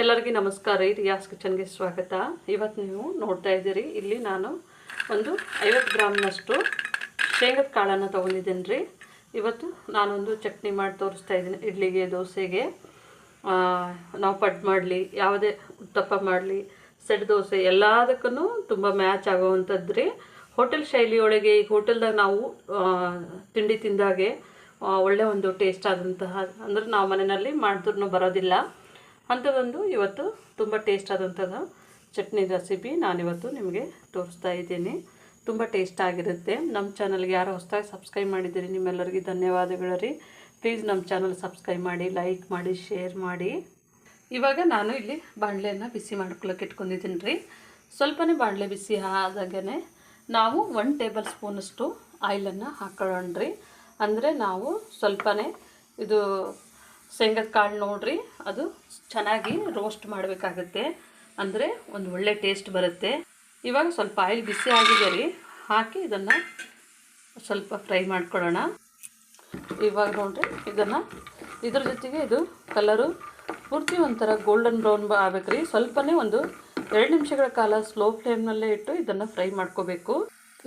ಎಲ್ಲರಿಗೂ ನಮಸ್ಕಾರ. ರೀ ರಿಯಾಸ್ ಕಿಚನ್ಗೆ ಸ್ವಾಗತ. ಇವತ್ತು ನೀವು ನೋಡ್ತಾ ಇದ್ದೀರಿ, ಇಲ್ಲಿ ನಾನು ಒಂದು ಐವತ್ತು ಗ್ರಾಮ್ನಷ್ಟು ಶೇಂಗದ ಕಾಳನ್ನು ತೊಗೊಂಡಿದ್ದೀನಿ ರೀ ಇವತ್ತು ನಾನೊಂದು ಚಟ್ನಿ ಮಾಡಿ ತೋರಿಸ್ತಾ ಇದ್ದೀನಿ, ಇಡ್ಲಿಗೆ, ದೋಸೆಗೆ. ನಾವು ಪಡ್ ಮಾಡಲಿ, ಯಾವುದೇ ಉತ್ತಪ್ಪ ಮಾಡಲಿ ಸೆಟ್ ದೋಸೆ ಎಲ್ಲದಕ್ಕೂ ತುಂಬ ಮ್ಯಾಚ್ ಆಗೋವಂಥದ್ದು ರೀ ಹೋಟೆಲ್ ಶೈಲಿಯೊಳಗೆ ಈಗ ಹೋಟೆಲ್ದಾಗ ನಾವು ತಿಂಡಿ ತಿಂದಾಗೆ ಒಳ್ಳೆಯ ಒಳ್ಳೆ ಒಂದು ಟೇಸ್ಟ್ ಆದಂತಹ, ಅಂದ್ರೆ ನಾವು ಮನೆಯಲ್ಲಿ ಮಾಡಿದ್ರೂ ಬರೋದಿಲ್ಲ. ಅಂಥದ್ದೊಂದು ಇವತ್ತು ತುಂಬ ಟೇಸ್ಟ್ ಆದಂಥದ್ದು. ಚಟ್ನಿ ರೆಸಿಪಿ ನಾನಿವತ್ತು ನಿಮಗೆ ತೋರಿಸ್ತಾ ಇದ್ದೀನಿ. ತುಂಬ ಟೇಸ್ಟ್ ಆಗಿರುತ್ತೆ. ನಮ್ಮ ಚಾನಲ್ಗೆ ಯಾರು ಹೊಸದಾಗಿ ಸಬ್ಸ್ಕ್ರೈಬ್ ಮಾಡಿದ್ದೀರಿ, ನಿಮ್ಮೆಲ್ಲರಿಗೂ ಧನ್ಯವಾದಗಳು ರೀ. ಪ್ಲೀಸ್ ನಮ್ಮ ಚಾನಲ್ ಸಬ್ಸ್ಕ್ರೈಬ್ ಮಾಡಿ ಲೈಕ್ ಮಾಡಿ ಶೇರ್ ಮಾಡಿ. ಇವಾಗ ನಾನು ಇಲ್ಲಿ ಬಾಣಲೆಯನ್ನು ಬಿಸಿ ಮಾಡ್ಕೊಳ್ಳೋಕೆ ಇಟ್ಕೊಂಡಿದ್ದೀನಿ ರೀ. ಸ್ವಲ್ಪನೇ ಬಾಣಲೆ ಬಿಸಿ ಆದಾಗೇ ನಾವು ಒನ್ ಟೇಬಲ್ ಸ್ಪೂನಷ್ಟು ಆಯಿಲನ್ನು ಹಾಕೊಳ್ಳೋಣ ರೀ. ಅಂದರೆ ನಾವು ಸ್ವಲ್ಪನೇ ಇದು ಶೇಂಗದ ಕಾಳು ನೋಡ್ರಿ, ಅದು ಚೆನ್ನಾಗಿ ರೋಸ್ಟ್ ಮಾಡಬೇಕಾಗುತ್ತೆ. ಅಂದರೆ ಒಂದು ಒಳ್ಳೆ ಟೇಸ್ಟ್ ಬರುತ್ತೆ. ಇವಾಗ ಸ್ವಲ್ಪ ಆಯಿಲ್ ಬಿಸಿ ಆಗಿದೆ ರೀ, ಹಾಕಿ ಇದನ್ನು ಸ್ವಲ್ಪ ಫ್ರೈ ಮಾಡ್ಕೊಳ್ಳೋಣ ಇವಾಗ ನೋಡ್ರಿ, ಇದನ್ನು ಇದ್ರ ಜೊತೆಗೆ ಇದು ಕಲರು ಪೂರ್ತಿ ಒಂಥರ ಗೋಲ್ಡನ್ ಬ್ರೌನ್ ಆಗ್ಬೇಕು ರೀ. ಸ್ವಲ್ಪನೇ ಒಂದು ಎರಡು ನಿಮಿಷಗಳ ಕಾಲ ಸ್ಲೋ ಫ್ಲೇಮ್ನಲ್ಲೇ ಇಟ್ಟು ಇದನ್ನು ಫ್ರೈ ಮಾಡ್ಕೋಬೇಕು.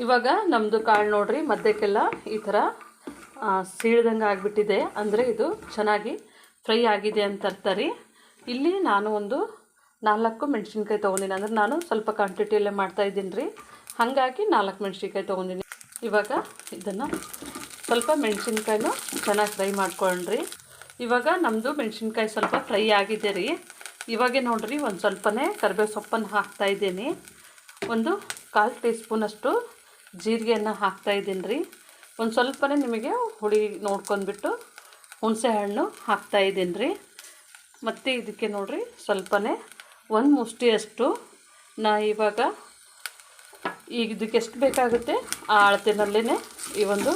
ಇವಾಗ ನಮ್ಮದು ಕಾಳು ನೋಡ್ರಿ, ಮಧ್ಯಕ್ಕೆಲ್ಲ ಈ ಥರ ಸೀಳ್ದಂಗೆ ಆಗಿಬಿಟ್ಟಿದೆ. ಅಂದರೆ ಇದು ಚೆನ್ನಾಗಿ ಫ್ರೈ ಆಗಿದೆ ಅಂತ ರೀ ಇಲ್ಲಿ ನಾನು ಒಂದು ನಾಲ್ಕು ಮೆಣಸಿನ್ಕಾಯಿ ತೊಗೊಂಡಿನಿ. ಅಂದ್ರೆ ನಾನು ಸ್ವಲ್ಪ ಕ್ವಾಂಟಿಟಿಯಲ್ಲೇ ಮಾಡ್ತಾಯಿದ್ದೀನಿ ರೀ ಹಾಗಾಗಿ ನಾಲ್ಕು ಮೆಣಸಿನ್ಕಾಯಿ ತೊಗೊಂಡಿನಿ. ಇವಾಗ ಇದನ್ನು ಸ್ವಲ್ಪ ಮೆಣಸಿನ್ಕಾಯಿನೂ ಚೆನ್ನಾಗಿ ಫ್ರೈ ಮಾಡ್ಕೊಂಡ್ರಿ ಇವಾಗ ನಮ್ಮದು ಮೆಣಸಿನ್ಕಾಯಿ ಸ್ವಲ್ಪ ಫ್ರೈ ಆಗಿದೆ ರೀ. ಇವಾಗೆ ನೋಡಿರಿ ಒಂದು ಸ್ವಲ್ಪನೇ ಕರಿಬೇವು ಸೊಪ್ಪನ್ನು ಹಾಕ್ತಾ ಇದ್ದೀನಿ. ಒಂದು ಕಾಲು ಟೀ ಸ್ಪೂನಷ್ಟು ಜೀರಿಗೆಯನ್ನು ಹಾಕ್ತಾ ಇದ್ದೀನಿ ರೀ ಒಂದು ಸ್ವಲ್ಪನೇ ನಿಮಗೆ ಹುಳಿ ನೋಡ್ಕೊಂಡ್ಬಿಟ್ಟು ಹುಣಸೆ ಹಣ್ಣು ಹಾಕ್ತಾ ಇದ್ದೀನಿ ರೀ. ಮತ್ತು ಇದಕ್ಕೆ ನೋಡಿರಿ, ಸ್ವಲ್ಪನೇ ಒಂದು ಮುಷ್ಟಿಯಷ್ಟು ನಾ ಇವಾಗ ಈಗ ಇದಕ್ಕೆ ಎಷ್ಟು ಬೇಕಾಗುತ್ತೆ, ಆ ಅಳತೆನಲ್ಲೇ ಈ ಒಂದು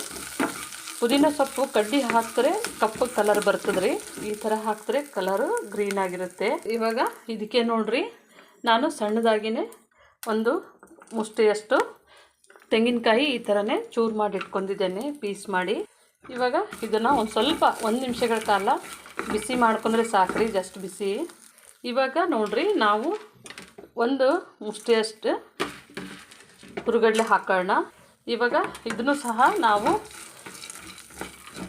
ಪುದೀನ ಸೊಪ್ಪು ಕಡ್ಡಿ ಹಾಕಿದ್ರೆ ಕಪ್ಪು ಕಲರ್ ಬರ್ತದೆ ರೀ ಈ ಥರ ಹಾಕಿದ್ರೆ ಕಲರು ಗ್ರೀನ್ ಆಗಿರುತ್ತೆ. ಇವಾಗ ಇದಕ್ಕೆ ನೋಡಿರಿ, ನಾನು ಸಣ್ಣದಾಗಿನೇ ಒಂದು ಮುಷ್ಟಿಯಷ್ಟು ತೆಂಗಿನಕಾಯಿ ಈ ಥರನೇ ಚೂರು ಮಾಡಿ ಇಟ್ಕೊಂಡಿದ್ದೇನೆ, ಪೀಸ್ ಮಾಡಿ. ಇವಾಗ ಇದನ್ನು ಒಂದು ಸ್ವಲ್ಪ ಒಂದು ನಿಮಿಷಗಳ ಕಾಲ ಬಿಸಿ ಮಾಡ್ಕೊಂಡ್ರೆ ಸಾಕ್ರಿ, ಜಸ್ಟ್ ಬಿಸಿ. ಇವಾಗ ನೋಡ್ರಿ, ನಾವು ಒಂದು ಮುಷ್ಟಿಯಷ್ಟು ಹುರುಗಡ್ಲೆ ಹಾಕೋಣ. ಇವಾಗ ಇದನ್ನು ಸಹ ನಾವು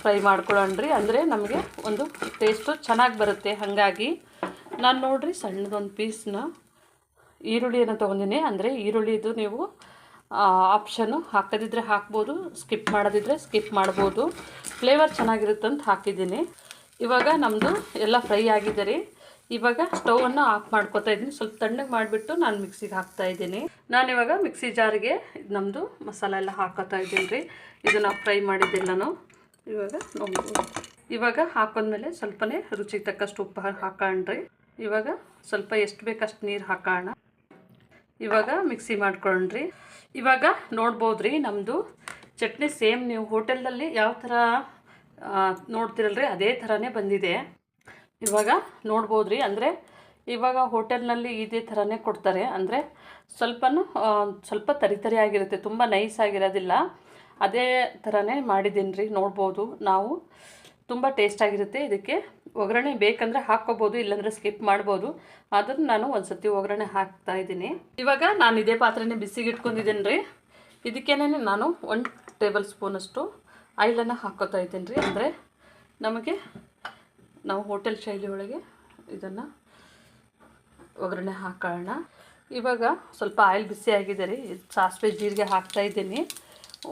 ಫ್ರೈ ಮಾಡ್ಕೊಳ್ಳೋಣ್ರಿ. ಅಂದರೆ ನಮಗೆ ಒಂದು ಟೇಸ್ಟು ಚೆನ್ನಾಗಿ ಬರುತ್ತೆ. ಹಾಗಾಗಿ ನಾನು ನೋಡ್ರಿ ಸಣ್ಣದೊಂದು ಪೀಸ್ನ ಈರುಳ್ಳಿಯನ್ನು ತೊಗೊಂಡಿನಿ. ಅಂದರೆ ಈರುಳ್ಳಿದು ನೀವು ಆಪ್ಷನ್ನು ಹಾಕದಿದ್ದರೆ ಹಾಕ್ಬೋದು ಸ್ಕಿಪ್ ಮಾಡೋದಿದ್ರೆ ಸ್ಕಿಪ್ ಮಾಡ್ಬೋದು. ಫ್ಲೇವರ್ ಚೆನ್ನಾಗಿರುತ್ತೆ ಅಂತ ಹಾಕಿದ್ದೀನಿ. ಇವಾಗ ನಮ್ಮದು ಎಲ್ಲ ಫ್ರೈ ಆಗಿದೆ ರೀ. ಇವಾಗ ಸ್ಟೌವನ್ನು ಆಫ್ ಮಾಡ್ಕೊತಾ ಇದ್ದೀನಿ. ಸ್ವಲ್ಪ ತಣ್ಣಗೆ ಮಾಡಿಬಿಟ್ಟು ನಾನು ಮಿಕ್ಸಿಗೆ ಹಾಕ್ತಾ ಇದ್ದೀನಿ. ನಾನು ಇವಾಗ ಮಿಕ್ಸಿ ಜಾರಿಗೆ ನಮ್ಮದು ಮಸಾಲೆ ಎಲ್ಲ ಹಾಕೋತಾ ಇದ್ದೀನಿ ರೀ. ಇದನ್ನು ಫ್ರೈ ಮಾಡಿದ್ದೆಲ್ಲನೂ ಇವಾಗ ನೋಡ್ಬೋದು ಇವಾಗ ಹಾಕೊಂಡ್ಮೇಲೆ ಸ್ವಲ್ಪನೇ ರುಚಿಗೆ ತಕ್ಕಷ್ಟು ಉಪ್ಪು ಹಾಕೋಣ್ರಿ ಇವಾಗ ಸ್ವಲ್ಪ ಎಷ್ಟು ಬೇಕಷ್ಟು ನೀರು ಹಾಕೋಣ. ಇವಾಗ ಮಿಕ್ಸಿ ಮಾಡ್ಕೊಂಡ್ರಿ. ಇವಾಗ ನೋಡ್ಬೋದು ರೀ ನಮ್ಮದು ಚಟ್ನಿ ಸೇಮ್ ನೀವು ಹೋಟೆಲ್ನಲ್ಲಿ ಯಾವ ಥರ ನೋಡ್ತಿರಲ್ರಿ ಅದೇ ಥರನೇ ಬಂದಿದೆ. ಇವಾಗ ನೋಡ್ಬೋದು ರೀ ಅಂದರೆ ಇವಾಗ ಹೋಟೆಲ್ನಲ್ಲಿ ಇದೇ ಥರನೇ ಕೊಡ್ತಾರೆ. ಅಂದರೆ ಸ್ವಲ್ಪ ತರಿ ತರಿ ಆಗಿರುತ್ತೆ, ತುಂಬ ನೈಸ್ ಆಗಿರೋದಿಲ್ಲ. ಅದೇ ಥರನೇ ಮಾಡಿದ್ದೀನಿ ರೀ ನೋಡ್ಬೋದು ನಾವು. ತುಂಬ ಟೇಸ್ಟ್ ಆಗಿರುತ್ತೆ. ಇದಕ್ಕೆ ಒಗ್ಗರಣೆ ಬೇಕಂದರೆ ಹಾಕ್ಕೋಬೋದು, ಇಲ್ಲಾಂದರೆ ಸ್ಕಿಪ್ ಮಾಡ್ಬೋದು. ಆದರೂ ನಾನು ಒಂದು ಸತಿ ಒಗ್ಗರಣೆ ಹಾಕ್ತಾ ಇದ್ದೀನಿ. ಇವಾಗ ನಾನು ಇದೇ ಪಾತ್ರೆನೇ ಬಿಸಿಗೆ ಇಟ್ಕೊಂಡಿದ್ದೀನಿ ರೀ ಇದಕ್ಕೇನೆ ನಾನು ಒನ್ ಟೇಬಲ್ ಸ್ಪೂನಷ್ಟು ಆಯಿಲನ್ನು ಹಾಕ್ಕೋತಾ ಇದ್ದೀನಿ ರೀ ಅಂದರೆ ನಮಗೆ ನಾವು ಹೋಟೆಲ್ ಶೈಲಿ ಒಳಗೆ ಇದನ್ನು ಒಗ್ಗರಣೆ ಹಾಕೋಣ. ಇವಾಗ ಸ್ವಲ್ಪ ಆಯಿಲ್ ಬಿಸಿ ಆಗಿದೆ ರೀ. ಸಾಸಿವೆ ಜೀರಿಗೆ ಹಾಕ್ತಾ ಇದ್ದೀನಿ.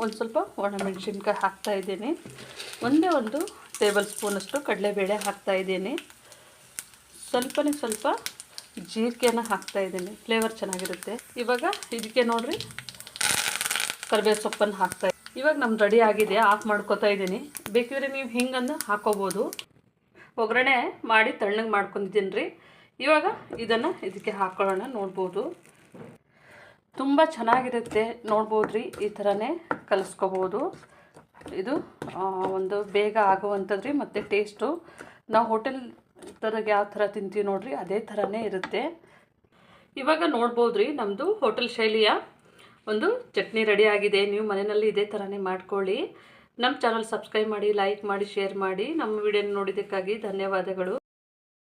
ಒಂದು ಸ್ವಲ್ಪ ಒಣಮೆಣಸಿನ್ಕಾಯಿ ಹಾಕ್ತಾ ಇದ್ದೀನಿ. ಒಂದೇ ಒಂದು ಟೇಬಲ್ ಸ್ಪೂನಷ್ಟು ಕಡಲೆಬೇಳೆ ಹಾಕ್ತಾ ಇದ್ದೀನಿ. ಸ್ವಲ್ಪನೇ ಸ್ವಲ್ಪ ಜೀರಿಗೆನ ಹಾಕ್ತಾ ಇದ್ದೀನಿ. ಫ್ಲೇವರ್ ಚೆನ್ನಾಗಿರುತ್ತೆ. ಇವಾಗ ಇದಕ್ಕೆ ನೋಡಿರಿ ಕರಿಬೇವು ಸೊಪ್ಪನ್ನು ಹಾಕ್ತಾ ಇವಾಗ ನಮ್ದು ರೆಡಿ ಆಗಿದೆ. ಆಫ್ ಮಾಡ್ಕೊತಾ ಇದ್ದೀನಿ. ಬೇಕಿದ್ರೆ ನೀವು ಹಿಂಗನ್ನು ಹಾಕೋಬೋದು. ಒಗ್ಗರಣೆ ಮಾಡಿ ತಣ್ಣಗೆ ಮಾಡ್ಕೊಂಡಿದ್ದೀನಿ ರೀ ಇವಾಗ ಇದನ್ನು ಇದಕ್ಕೆ ಹಾಕೊಳ್ಳೋಣ, ನೋಡ್ಬೋದು. ತುಂಬ ಚೆನ್ನಾಗಿರುತ್ತೆ. ನೋಡ್ಬೋದು ರೀ ಈ ಥರನೇ ಕಲಿಸ್ಕೋಬೋದು. ಇದು ಒಂದು ಬೇಗ ಆಗುವಂಥದ್ದು ರೀ ಮತ್ತು ಟೇಸ್ಟು ನಾವು ಹೋಟೆಲ್ ಥರಗೆ ಯಾವ ಥರ ತಿಂತೀವಿ ನೋಡ್ರಿ, ಅದೇ ಥರನೇ ಇರುತ್ತೆ. ಇವಾಗ ನೋಡ್ಬೋದು ರೀ ನಮ್ಮದು ಹೋಟೆಲ್ ಶೈಲಿಯ ಒಂದು ಚಟ್ನಿ ರೆಡಿ ಆಗಿದೆ. ನೀವು ಮನೆಯಲ್ಲಿ ಇದೇ ಥರನೇ ಮಾಡ್ಕೊಳ್ಳಿ. ನಮ್ಮ ಚಾನಲ್ ಸಬ್ಸ್ಕ್ರೈಬ್ ಮಾಡಿ ಲೈಕ್ ಮಾಡಿ ಶೇರ್ ಮಾಡಿ. ನಮ್ಮ ವಿಡಿಯೋನ ನೋಡಿದ್ದಕ್ಕಾಗಿ ಧನ್ಯವಾದಗಳು.